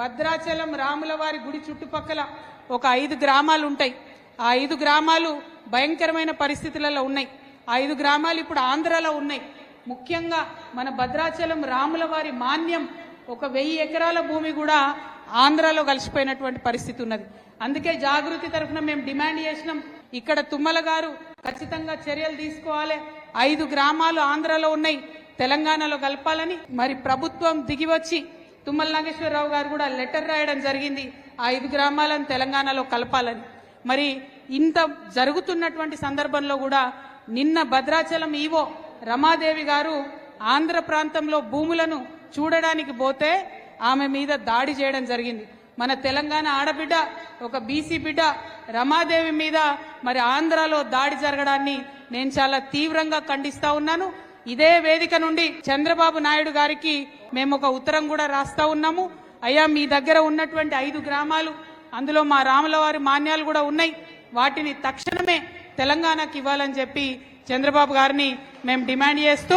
భద్రాచలం రాములవారి గుడి చుట్టుపక్కల ఒక ఐదు గ్రామాలు ఉంటాయి ఆ ఐదు గ్రామాలు భయంకరమైన పరిస్థితులలో ఉన్నాయి. ఆ ఐదు గ్రామాలు ఇప్పుడు ఆంధ్రాలో ఉన్నాయి. ముఖ్యంగా మన భద్రాచలం రాములవారి మాన్యం ఒక వెయ్యి ఎకరాల భూమి కూడా ఆంధ్రాలో కలిసిపోయినటువంటి పరిస్థితి ఉన్నది. అందుకే జాగృతి తరఫున మేము డిమాండ్ చేసినాం. ఇక్కడ తుమ్మల గారు ఖచ్చితంగా చర్యలు తీసుకోవాలి. ఐదు గ్రామాలు ఆంధ్రాలో ఉన్నాయి. తెలంగాణలో కలపాలని. మరి ప్రభుత్వం దిగి వచ్చి తుమ్మల నాగేశ్వరరావు గారు కూడా లెటర్ రాయడం జరిగింది ఆ ఐదు గ్రామాలను తెలంగాణలో కలపాలని. మరి ఇంత జరుగుతున్నటువంటి సందర్భంలో కూడా నిన్న భద్రాచలం ఈవో రమాదేవి గారు ఆంధ్ర ప్రాంతంలో భూములను చూడడానికి పోతే ఆమె మీద దాడి చేయడం జరిగింది. మన తెలంగాణ ఆడబిడ్డ ఒక బీసీ బిడ్డ రమాదేవి మీద మరి ఆంధ్రాలో దాడి జరగడాన్ని నేను చాలా తీవ్రంగా ఖండిస్తా ఉన్నాను. ఇదే వేదిక నుండి చంద్రబాబు నాయుడు గారికి మేము ఒక ఉత్తరం కూడా రాస్తా ఉన్నాము. అయ్యా మీ దగ్గర ఉన్నటువంటి ఐదు గ్రామాలు అందులో మా రాములవారి మాన్యాలు కూడా ఉన్నాయి. వాటిని తక్షణమే తెలంగాణకి ఇవ్వాలని చెప్పి చంద్రబాబు గారిని మేము డిమాండ్ చేస్తూ